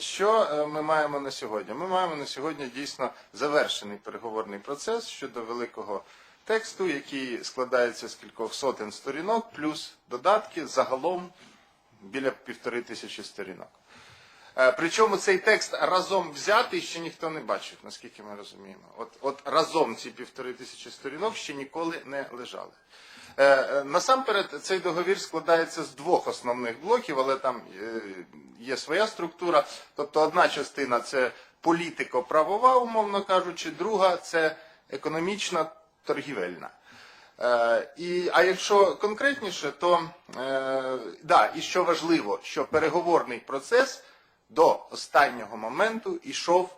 що е, ми маємо на сьогодні? Ми маємо на сьогодні дійсно завершений переговорний процес щодо великого тексту, який складається з кількох сотень сторінок, плюс додатки загалом біля півтори тисячі сторінок. Е, Причому цей текст разом взятий ще ніхто не бачив, наскільки ми розуміємо. От, от разом ці півтори тисячі сторінок ще ніколи не лежали. Е, е, Насамперед, цей договір складається з двох основних блоків, але там е, є своя структура. Тобто одна частина це політико-правова, умовно кажучи, друга це економічна торгівельна. І, а якщо конкретніше, то да, і що важливо, що переговорний процес до останнього моменту йшов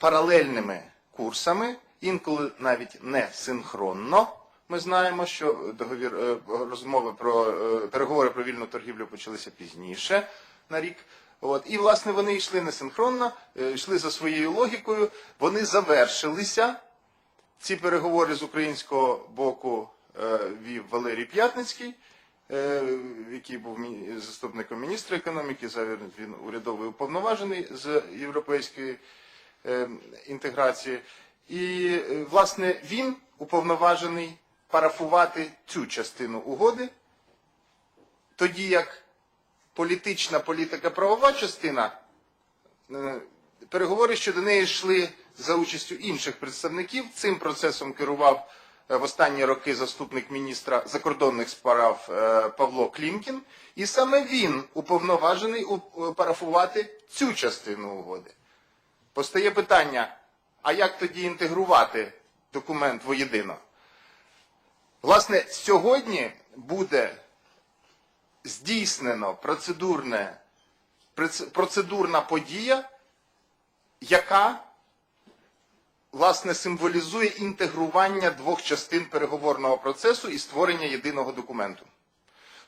паралельними курсами, інколи навіть не синхронно. Ми знаємо, що договір е, розмови про е, переговори про вільну торгівлю почалися пізніше на рік. От і власне вони йшли не синхронно, е, йшли за своєю логікою. Вони завершилися. Ці переговори з українського боку вів Валерій П'ятницький, який був заступником міністра економіки, зараз він урядовий уповноважений з європейської інтеграції. І, власне, він уповноважений парафувати цю частину угоди, тоді як політична політика правова частина Е, Переговори щодо неї йшли за участю інших представників. Цим процесом керував е, в останні роки заступник міністра закордонних справ е, Павло Клімкін, і саме він уповноважений парафувати цю частину угоди. Постає питання: а як тоді інтегрувати документ воєдино? Власне, сьогодні буде здійснено процедурне процедурна подія, яка власне символізує інтегрування двох частин переговорного процесу і створення єдиного документу.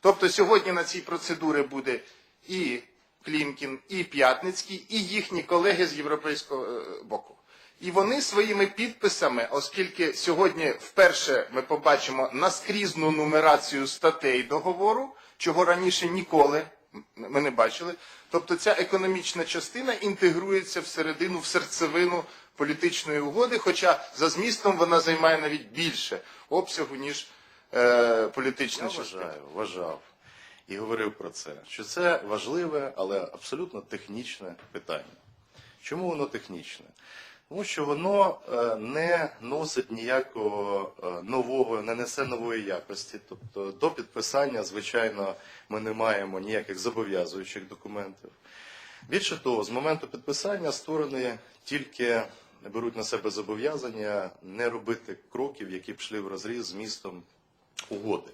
Тобто сьогодні на цій процедурі буде і Клімкін, і П'ятницький, і їхні колеги з європейського е, боку. І вони своїми підписами, оскільки сьогодні вперше ми побачимо наскрізну нумерацію статей договору, чого раніше ніколи ми не бачили. Тобто ця економічна частина інтегрується всередину, в серцевину політичної угоди, хоча за змістом вона займає навіть більше обсягу, ніж е, політична Я частина. вважаю, вважав і говорив про це, що це важливе, але абсолютно технічне питання. Чому воно технічне? Тому що воно е, не носить ніякого е, нового, не несе нової якості. Тобто до підписання, звичайно, ми не маємо ніяких зобов'язуючих документів. Більше того, з моменту підписання сторони тільки беруть на себе зобов'язання не робити кроків, які б йшли в розріз з містом угоди.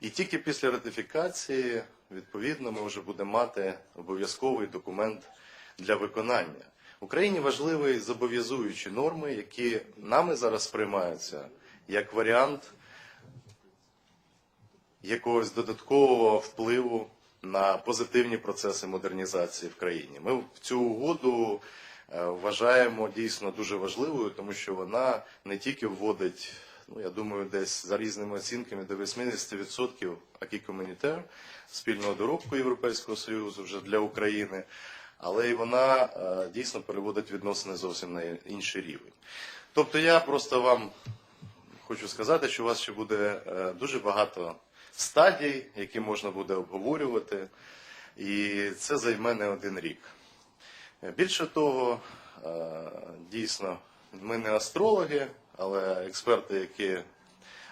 І тільки після ратифікації, відповідно, ми вже будемо мати обов'язковий документ для виконання. Україні важливі зобов'язуючі норми, які нами зараз сприймаються як варіант якогось додаткового впливу на позитивні процеси модернізації в країні. Ми в цю угоду е, вважаємо дійсно дуже важливою, тому що вона не тільки вводить, ну я думаю, десь за різними оцінками до 80% акі комунітер спільного доробку Європейського Союзу вже для України. Але і вона е, дійсно переводить відносини зовсім на інший рівень. Тобто я просто вам хочу сказати, що у вас ще буде е, дуже багато стадій, які можна буде обговорювати, і це займе не один рік. Е, Більше того, дійсно, ми не астрологи, але експерти, які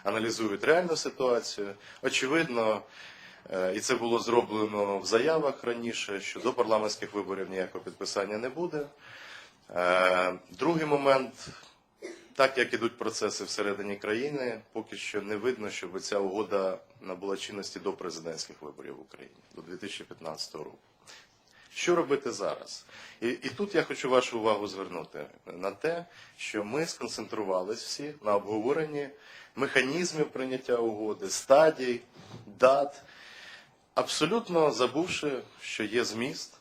аналізують реальну ситуацію. Очевидно, і це було зроблено в заявах раніше, що до парламентських виборів ніякого підписання не буде. Е, Другий момент, так як ідуть процеси всередині країни, поки що не видно, щоб ця угода набула чинності до президентських виборів в Україні до 2015 року. Що робити зараз? І, і тут я хочу вашу увагу звернути на те, що ми сконцентрувались всі на обговоренні механізмів прийняття угоди, стадій, дат, абсолютно забувши, що є зміст,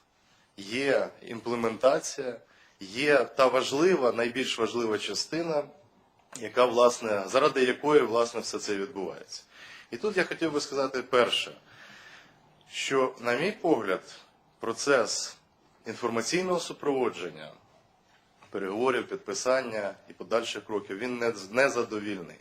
є імплементація, є та важлива, найбільш важлива частина, яка, власне, заради якої власне все це відбувається. І тут я хотів би сказати перше, що, на мій погляд, процес інформаційного супроводження, переговорів, підписання і подальших кроків він не, незадовільний.